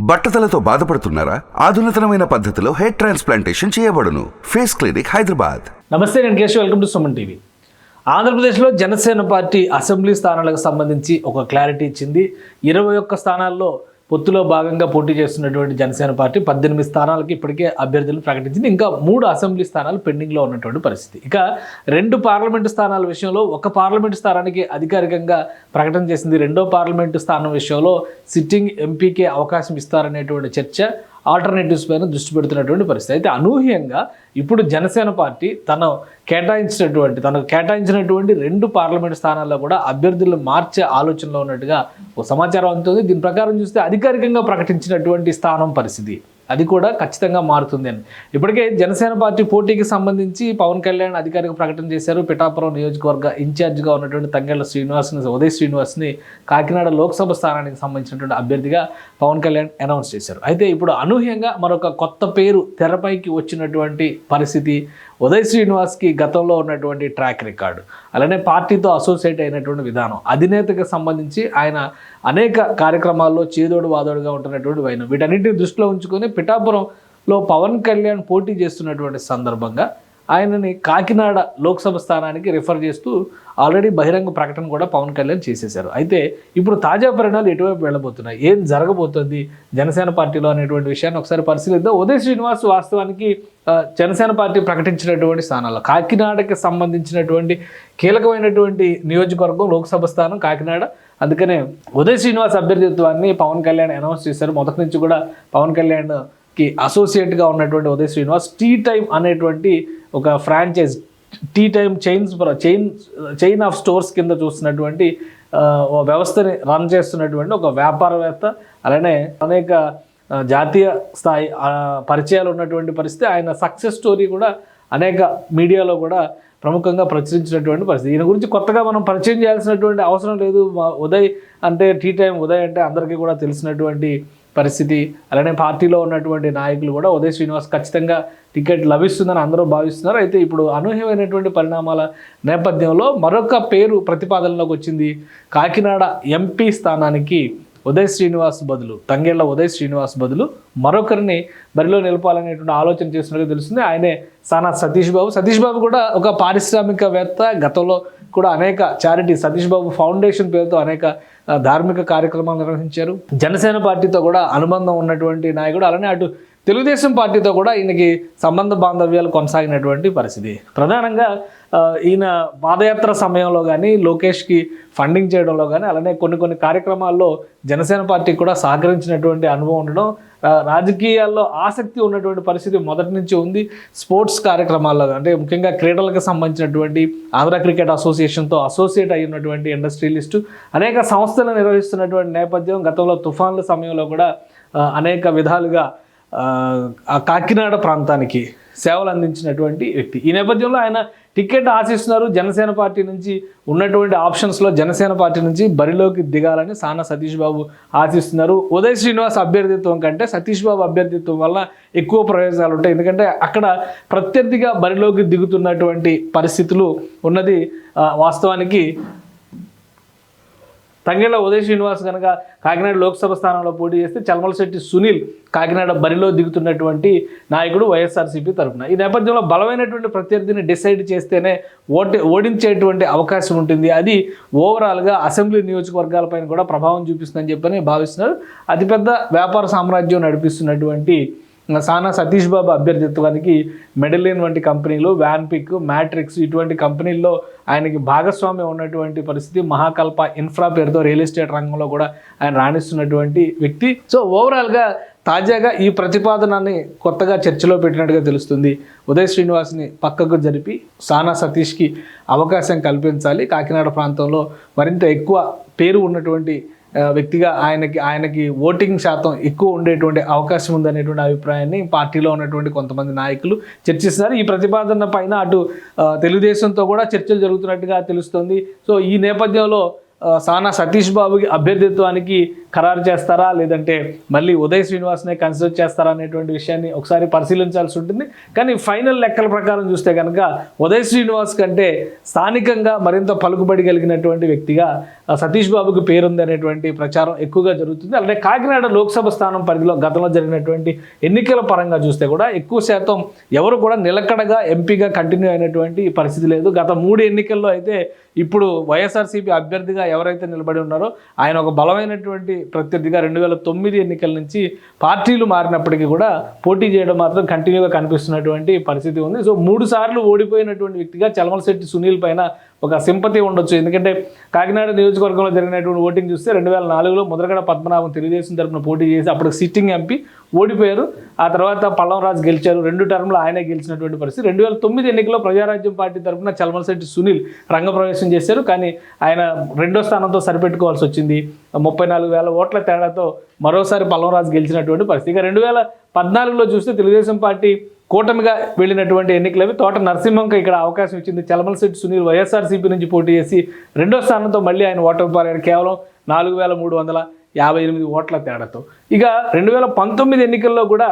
బట్టతలతో బాధపడుతున్నారా? ఆధునితనమైన పద్ధతిలో హెయిర్ ట్రాన్స్ప్లాంటేషన్ చేయబడును. Face clinic Hyderabad. నమస్తే నేను Keshav. Welcome to Suman TV. ఆంధ్రప్రదేశ్లో జనసేన పార్టీ అసెంబ్లీ స్థానాలకు సంబంధించి ఒక క్లారిటీ ఇచ్చింది. ఇరవై ఒక్క స్థానాల్లో పొత్తులో భాగంగా పోటీ చేస్తున్నటువంటి జనసేన పార్టీ పద్దెనిమిది స్థానాలకి ఇప్పటికే అభ్యర్థులను ప్రకటించింది. ఇంకా మూడు అసెంబ్లీ స్థానాలు పెండింగ్లో ఉన్నటువంటి పరిస్థితి. ఇక రెండు పార్లమెంటు స్థానాల విషయంలో ఒక పార్లమెంటు స్థానానికి అధికారికంగా ప్రకటన చేసింది రెండో పార్లమెంటు స్థానం విషయంలో సిట్టింగ్ ఎంపీకే అవకాశం ఇస్తారనేటువంటి చర్చ ఆల్టర్నేటివ్స్ పైన దృష్టి పెడుతున్నటువంటి పరిస్థితి. అయితే అనూహ్యంగా ఇప్పుడు జనసేన పార్టీ తను కేటాయించినటువంటి తనకు కేటాయించినటువంటి రెండు పార్లమెంట్ స్థానాల్లో కూడా అభ్యర్థులు మార్చే ఆలోచనలో ఉన్నట్టుగా ఒక సమాచారం అందుతుంది. దీని ప్రకారం చూస్తే అధికారికంగా ప్రకటించినటువంటి స్థానం పరిస్థితి. అది కూడా ఖచ్చితంగా మారుతుంది అని. ఇప్పటికే జనసేన పార్టీ పోటీకి సంబంధించి పవన్ కళ్యాణ్ అధికారిక ప్రకటన చేశారు. పిఠాపురం నియోజకవర్గ ఇన్ఛార్జిగా ఉన్నటువంటి తంగెళ్ళ శ్రీనివాస్ని ఉదయ్ శ్రీనివాస్ని కాకినాడ లోక్సభ స్థానానికి సంబంధించినటువంటి అభ్యర్థిగా పవన్ కళ్యాణ్ అనౌన్స్ చేశారు. అయితే ఇప్పుడు అనూహ్యంగా మరొక కొత్త పేరు తెరపైకి వచ్చినటువంటి పరిస్థితి ఉదయ్ శ్రీనివాస్కి గతంలో ఉన్నటువంటి ట్రాక్ రికార్డు అలానే పార్టీతో అసోసియేట్ అయినటువంటి విధానం అధినేతకు సంబంధించి ఆయన అనేక కార్యక్రమాల్లో చేదోడు వాదోడుగా ఉంటున్నటువంటి వైనం. వీటన్నిటిని దృష్టిలో ఉంచుకొని పిఠాపురంలో పవన్ కళ్యాణ్ పోటీ చేస్తున్నటువంటి సందర్భంగా ఆయనని కాకినాడ లోక్సభ స్థానానికి రిఫర్ చేస్తూ ఆల్రెడీ బహిరంగ ప్రకటన కూడా పవన్ కళ్యాణ్ చేసేశారు. అయితే ఇప్పుడు తాజా పరిణామాలు ఎటువైపు వెళ్ళబోతున్నాయి? ఏం జరగబోతుంది? జనసేన పార్టీలో అనేటువంటి విషయాన్ని ఒకసారి పరిశీలిద్దాం. ఉదయ్ శ్రీనివాస్ వాస్తవానికి జనసేన పార్టీ ప్రకటించినటువంటి స్థానాల్లో కాకినాడకి సంబంధించినటువంటి కీలకమైనటువంటి నియోజకవర్గం లోక్సభ స్థానం కాకినాడ. అందుకనే ఉదయ్ శ్రీనివాస్ అభ్యర్థిత్వాన్ని పవన్ కళ్యాణ్ అనౌన్స్ చేశారు. మొదటి నుంచి కూడా పవన్ కళ్యాణ్ కి అసోసియేట్గా ఉన్నటువంటి ఉదయ్ శ్రీనివాస్ టీ టైమ్ అనేటువంటి ఒక franchise tea time chains chain chain of stores కింద చూస్తున్నటువంటి వ్యవస్థని రన్ చేస్తున్నటువంటి ఒక వ్యాపారవేత్త అలానే అనేక జాతీయ స్థాయి పరిచయాలు ఉన్నటువంటి పరిస్థితి. ఆయన సక్సెస్ స్టోరీ కూడా అనేక మీడియాలో కూడా ప్రముఖంగా ప్రచురించినటువంటి పరిస్థితి. ఈయన గురించి కొత్తగా మనం పరిచయం చేయాల్సినటువంటి అవసరం లేదు. మా ఉదయ్ అంటే టీ టైం ఉదయ్ అంటే అందరికీ కూడా తెలిసినటువంటి పరిస్థితి. అలానే పార్టీలో ఉన్నటువంటి నాయకులు కూడా ఉదయ్ శ్రీనివాస్ ఖచ్చితంగా టికెట్ లభిస్తుందని అందరూ భావిస్తున్నారు. అయితే ఇప్పుడు అనూహ్యమైనటువంటి పరిణామాల నేపథ్యంలో మరొక పేరు ప్రతిపాదనలోకి వచ్చింది. కాకినాడ ఎంపీ స్థానానికి ఉదయ్ శ్రీనివాస్ బదులు తంగేళ్ళ ఉదయ్ శ్రీనివాస్ బదులు మరొకరిని బరిలో నిలపాలనేటువంటి ఆలోచన చేస్తున్నట్టుగా తెలుస్తుంది. ఆయనే సానా సతీష్ బాబు. సతీష్ బాబు కూడా ఒక పారిశ్రామికవేత్త గతంలో కూడా అనేక చారిటీ సతీష్ బాబు ఫౌండేషన్ పేరుతో అనేక ధార్మిక కార్యక్రమాలు నిర్వహించారు. జనసేన పార్టీతో కూడా అనుబంధం ఉన్నటువంటి నాయకుడు అలానే అటు తెలుగుదేశం పార్టీతో కూడా ఈయనకి సంబంధ బాంధవ్యాలు కొనసాగినటువంటి పరిస్థితి. ప్రధానంగా ఈయన పాదయాత్ర సమయంలో కానీ లోకేష్కి ఫండింగ్ చేయడంలో కానీ అలానే కొన్ని కొన్ని కార్యక్రమాల్లో జనసేన పార్టీకి కూడా సహకరించినటువంటి అనుభవం ఉండడం రాజకీయాల్లో ఆసక్తి ఉన్నటువంటి పరిస్థితి మొదటి నుంచి ఉంది. స్పోర్ట్స్ కార్యక్రమాల్లో అంటే ముఖ్యంగా క్రీడలకు సంబంధించినటువంటి ఆంధ్ర క్రికెట్ అసోసియేషన్తో అసోసియేట్ అయినటువంటి ఇండస్ట్రియలిస్టు అనేక సంస్థలు నిర్వహిస్తున్నటువంటి నేపథ్యం గతంలో తుఫాన్ల సమయంలో కూడా అనేక విధాలుగా కాకినాడ ప్రాంతానికి సేవలు అందించినటువంటి వ్యక్తి. ఈ నేపథ్యంలో ఆయన టికెట్ ఆశిస్తున్నారు. జనసేన పార్టీ నుంచి ఉన్నటువంటి ఆప్షన్స్లో జనసేన పార్టీ నుంచి బరిలోకి దిగాలని సానా సతీష్ బాబు ఆశిస్తున్నారు. ఉదయ్ శ్రీనివాస్ అభ్యర్థిత్వం కంటే సతీష్ బాబు అభ్యర్థిత్వం వల్ల ఎక్కువ ప్రయోజనాలు ఉంటాయి. ఎందుకంటే అక్కడ ప్రత్యర్థిగా బరిలోకి దిగుతున్నటువంటి పరిస్థితులు ఉన్నది వాస్తవానికి తంగేళ్ళ ఉదయ శ్రీనివాస్ కనుక కాకినాడ లోక్సభ స్థానంలో పోటీ చేస్తే చల్మలశెట్టి సునీల్ కాకినాడ బరిలో దిగుతున్నటువంటి నాయకుడు వైఎస్ఆర్సీపీ తరఫున. ఈ నేపథ్యంలో బలమైనటువంటి ప్రత్యర్థిని డిసైడ్ చేస్తేనే ఓటి ఓడించేటువంటి అవకాశం ఉంటుంది. అది ఓవరాల్గా అసెంబ్లీ నియోజకవర్గాలపైన కూడా ప్రభావం చూపిస్తుందని చెప్పని భావిస్తున్నారు. అతిపెద్ద వ్యాపార సామ్రాజ్యం నడిపిస్తున్నటువంటి సానా సతీష్ బాబు అభ్యర్థిత్వానికి మెడలిన్ వంటి కంపెనీలు వ్యాన్పిక్ మ్యాట్రిక్స్ ఇటువంటి కంపెనీల్లో ఆయనకి భాగస్వామ్యం ఉన్నటువంటి పరిస్థితి మహాకల్ప ఇన్ఫ్రా పేరుతో రియల్ ఎస్టేట్ రంగంలో కూడా ఆయన రాణిస్తున్నటువంటి వ్యక్తి. సో ఓవరాల్గా తాజాగా ఈ ప్రతిపాదనని కొత్తగా చర్చలో పెట్టినట్టుగా తెలుస్తుంది. ఉదయ్ శ్రీనివాస్ని పక్కకు జరిపి సానా సతీష్కి అవకాశం కల్పించాలి. కాకినాడ ప్రాంతంలో మరింత ఎక్కువ పేరు ఉన్నటువంటి వ్యక్తిగా ఆయనకి ఆయనకి ఓటింగ్ శాతం ఎక్కువ ఉండేటువంటి అవకాశం ఉందనేటువంటి అభిప్రాయాన్ని పార్టీలో ఉన్నటువంటి కొంతమంది నాయకులు చర్చిస్తున్నారు. ఈ ప్రతిపాదన పైన అటు తెలుగుదేశంతో కూడా చర్చలు జరుగుతున్నట్టుగా తెలుస్తోంది. సో ఈ నేపథ్యంలో సానా సతీష్ బాబుకి అభ్యర్థిత్వానికి ఖరారు చేస్తారా? లేదంటే మళ్ళీ ఉదయ్ శ్రీనివాస్నే కన్సిడర్ చేస్తారా అనేటువంటి విషయాన్ని ఒకసారి పరిశీలించాల్సి ఉంటుంది. కానీ ఫైనల్ లెక్కల ప్రకారం చూస్తే కనుక ఉదయ్ శ్రీనివాస్ కంటే స్థానికంగా మరింత పలుకుబడి కలిగినటువంటి వ్యక్తిగా సతీష్ బాబుకి పేరుంది అనేటువంటి ప్రచారం ఎక్కువగా జరుగుతుంది. అలాగే కాకినాడ లోక్సభ స్థానం పరిధిలో గతంలో జరిగినటువంటి ఎన్నికల పరంగా చూస్తే కూడా ఎక్కువ శాతం ఎవరు కూడా నిలకడగా ఎంపీగా కంటిన్యూ అయినటువంటి పరిస్థితి లేదు. గత మూడు ఎన్నికల్లో అయితే ఇప్పుడు వైఎస్ఆర్సీపీ అభ్యర్థిగా ఎవరైతే నిలబడి ఉన్నారో ఆయన ఒక బలమైనటువంటి ప్రత్యర్థిగా రెండు వేల తొమ్మిది ఎన్నికల నుంచి పార్టీలు మారినప్పటికీ కూడా పోటీ చేయడం మాత్రం కంటిన్యూగా కనిపిస్తున్నటువంటి పరిస్థితి ఉంది. సో మూడు సార్లు ఓడిపోయినటువంటి వ్యక్తిగా చలమలశెట్టి సునీల్ పైన ఒక సింపతి ఉండొచ్చు. ఎందుకంటే కాకినాడ నియోజకవర్గంలో జరిగినటువంటి ఓటింగ్ చూస్తే రెండు వేల నాలుగులో ముద్రగడ పద్మనాభం తెలుగుదేశం తరపున పోటీ చేసి అప్పుడు సిట్టింగ్ ఎంపీ ఓడిపోయారు. ఆ తర్వాత పల్లంరాజు గెలిచారు. రెండు టర్మ్లో ఆయనే గెలిచినటువంటి పరిస్థితి. రెండు వేల తొమ్మిది ఎన్నికల్లో ప్రజారాజ్యం పార్టీ తరపున చల్మలశెట్టి సునీల్ రంగప్రవేశం చేశారు. కానీ ఆయన రెండో స్థానంతో సరిపెట్టుకోవాల్సి వచ్చింది. ముప్పై నాలుగు వేల ఓట్ల తేడాతో మరోసారి పల్లంరాజు గెలిచినటువంటి పరిస్థితి. ఇక రెండు వేల పద్నాలుగులో చూస్తే తెలుగుదేశం పార్టీ కూటమిగా వెళ్ళినటువంటి ఎన్నికలవి తోట నరసింహంకి ఇక్కడ అవకాశం ఇచ్చింది. చలమలశెట్టి సునీల్ వైఎస్ఆర్సీపీ నుంచి పోటీ చేసి రెండో స్థానంతో మళ్ళీ ఆయన ఓటమి పాలయ్యారు కేవలం నాలుగు వేల మూడు వందల యాభై ఎనిమిది ఓట్ల తేడాతో. ఇక రెండు వేల పంతొమ్మిది ఎన్నికల్లో కూడా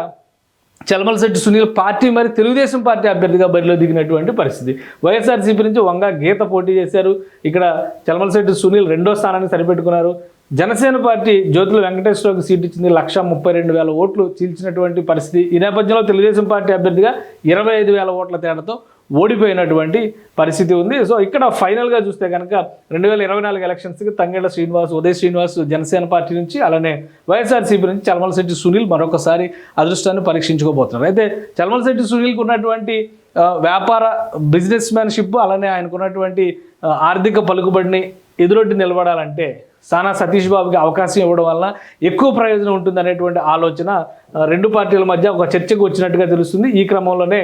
చలమలశెట్టి సునీల్ పార్టీ మరి తెలుగుదేశం పార్టీ అభ్యర్థిగా బరిలో దిగినటువంటి పరిస్థితి. వైఎస్ఆర్సీపీ నుంచి వంగ గీత పోటీ చేశారు. ఇక్కడ చలమలశెట్టి సునీల్ రెండో స్థానాన్ని సరిపెట్టుకున్నారు. జనసేన పార్టీ జ్యోతుల వెంకటేశ్వరరావుకి సీట్ ఇచ్చింది లక్ష ముప్పై రెండు వేల ఓట్లు చీల్చినటువంటి పరిస్థితి. ఈ నేపథ్యంలో తెలుగుదేశం పార్టీ అభ్యర్థిగా ఇరవై ఐదు వేల ఓట్ల తేడాతో ఓడిపోయినటువంటి పరిస్థితి ఉంది. సో ఇక్కడ ఫైనల్గా చూస్తే కనుక రెండు వేల ఇరవై నాలుగు ఎలక్షన్స్కి తంగేళ్ళ శ్రీనివాస్ ఉదయ్ శ్రీనివాస్ జనసేన పార్టీ నుంచి అలానే వైఎస్ఆర్సీపీ నుంచి చలమలశెట్టి సునీల్ మరొకసారి అదృష్టాన్ని పరీక్షించుకోబోతున్నారు. అయితే చలమలశెట్టి సునీల్కి ఉన్నటువంటి వ్యాపార బిజినెస్ మ్యాన్షిప్ అలానే ఆయనకున్నటువంటి ఆర్థిక పలుకుబడిని ఎదురొడ్డి నిలబడాలంటే సానా సతీష్ బాబుకి అవకాశం ఇవ్వడం వల్ల ఎక్కువ ప్రయోజనం ఉంటుంది అనేటువంటి ఆలోచన రెండు పార్టీల మధ్య ఒక చర్చకు వచ్చినట్టుగా తెలుస్తుంది. ఈ క్రమంలోనే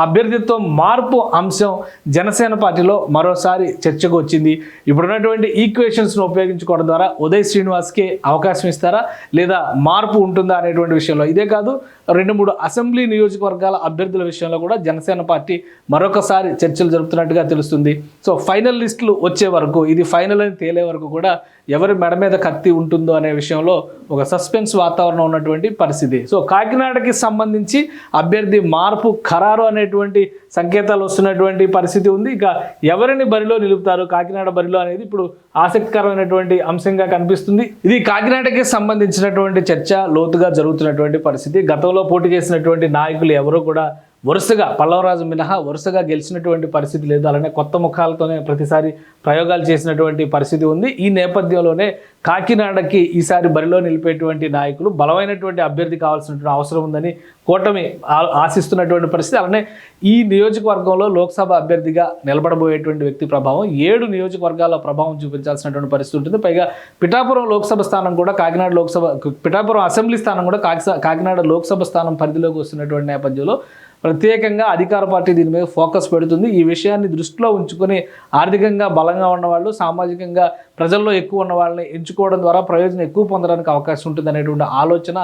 అభ్యర్థిత్వం మార్పు అంశం జనసేన పార్టీలో మరోసారి చర్చకు వచ్చింది. ఇప్పుడున్నటువంటి ఈక్వేషన్స్ను ఉపయోగించుకోవడం ద్వారా ఉదయ్ శ్రీనివాస్కి అవకాశం ఇస్తారా? లేదా మార్పు ఉంటుందా అనేటువంటి విషయంలో? ఇదే కాదు రెండు మూడు అసెంబ్లీ నియోజకవర్గాల అభ్యర్థుల విషయంలో కూడా జనసేన పార్టీ మరొకసారి చర్చలు జరుపుతున్నట్టుగా తెలుస్తుంది. సో ఫైనల్ లిస్టులు వచ్చే వరకు ఇది ఫైనల్ అని తేలే వరకు కూడా ఎవరి మెడ మీద కత్తి ఉంటుందో అనే విషయంలో ఒక సస్పెన్స్ వాతావరణం ఉన్నటువంటి పరిస్థితి. సో కాకినాడకి సంబంధించి అభ్యర్థి మార్పు ఖరారు అనేటువంటి సంకేతాలు వస్తున్నటువంటి పరిస్థితి ఉంది. ఇక ఎవరిని బరిలో నిలుపుతారు కాకినాడ బరిలో అనేది ఇప్పుడు ఆసక్తికరమైనటువంటి అంశంగా కనిపిస్తుంది. ఇది కాకినాడకి సంబంధించినటువంటి చర్చ లోతుగా జరుగుతున్నటువంటి పరిస్థితి. గతంలో పోటీ చేసినటువంటి నాయకులు ఎవరూ కూడా వరుసగా పల్లవరాజు మినహా వరుసగా గెలిచినటువంటి పరిస్థితి లేదు. అలానే కొత్త ముఖాలతోనే ప్రతిసారి ప్రయోగాలు చేసినటువంటి పరిస్థితి ఉంది. ఈ నేపథ్యంలోనే కాకినాడకి ఈసారి బరిలో నిలిపేటువంటి నాయకులు బలమైనటువంటి అభ్యర్థి కావాల్సినటువంటి అవసరం ఉందని కూటమి ఆ- ఆశిస్తున్నటువంటి పరిస్థితి. అలానే ఈ నియోజకవర్గంలో లోక్సభ అభ్యర్థిగా నిలబడబోయేటువంటి వ్యక్తి ప్రభావం ఏడు నియోజకవర్గాల ప్రభావం చూపించాల్సినటువంటి పరిస్థితి ఉంటుంది. పైగా పిఠాపురం లోక్సభ స్థానం కూడా కాకినాడ లోక్సభ పిఠాపురం అసెంబ్లీ స్థానం కూడా కాకినాడ లోక్సభ స్థానం పరిధిలోకి వస్తున్నటువంటి నేపథ్యంలో ప్రత్యేకంగా అధికార పార్టీ దీని మీద ఫోకస్ పెడుతుంది. ఈ విషయాన్ని దృష్టిలో ఉంచుకొని ఆర్థికంగా బలంగా ఉన్నవాళ్ళు సామాజికంగా ప్రజల్లో ఎక్కువ ఉన్న వాళ్ళని ఎంచుకోవడం ద్వారా ప్రయోజనం ఎక్కువ పొందడానికి అవకాశం ఉంటుంది అనేటువంటి ఆలోచన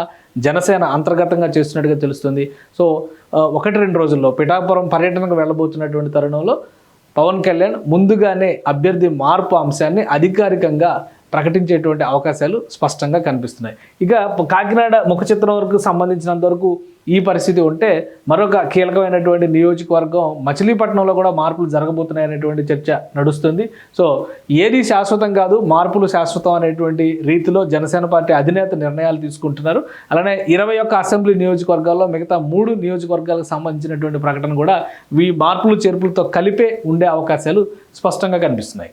జనసేన అంతర్గతంగా చేస్తున్నట్టుగా తెలుస్తుంది. సో ఒకటి రెండు రోజుల్లో పిఠాపురం పర్యటనకు వెళ్ళబోతున్నటువంటి తరుణంలో పవన్ కళ్యాణ్ ముందుగానే అభ్యర్థి మార్పు అంశాన్ని అధికారికంగా ప్రకటించేటువంటి అవకాశాలు స్పష్టంగా కనిపిస్తున్నాయి. ఇక కాకినాడ ముఖ చిత్రం వరకు సంబంధించినంత వరకు ఈ పరిస్థితి ఉంటే మరొక కీలకమైనటువంటి నియోజకవర్గం మచిలీపట్నంలో కూడా మార్పులు జరగబోతున్నాయి అనేటువంటి చర్చ నడుస్తుంది. సో ఏది శాశ్వతం కాదు మార్పులు శాశ్వతం అనేటువంటి రీతిలో జనసేన పార్టీ అధినేత నిర్ణయాలు తీసుకుంటున్నారు. అలానే ఇరవై ఒక్క అసెంబ్లీ నియోజకవర్గాల్లో మిగతా మూడు నియోజకవర్గాలకు సంబంధించినటువంటి ప్రకటన కూడా ఈ మార్పులు చేర్పులతో కలిపే ఉండే అవకాశాలు స్పష్టంగా కనిపిస్తున్నాయి.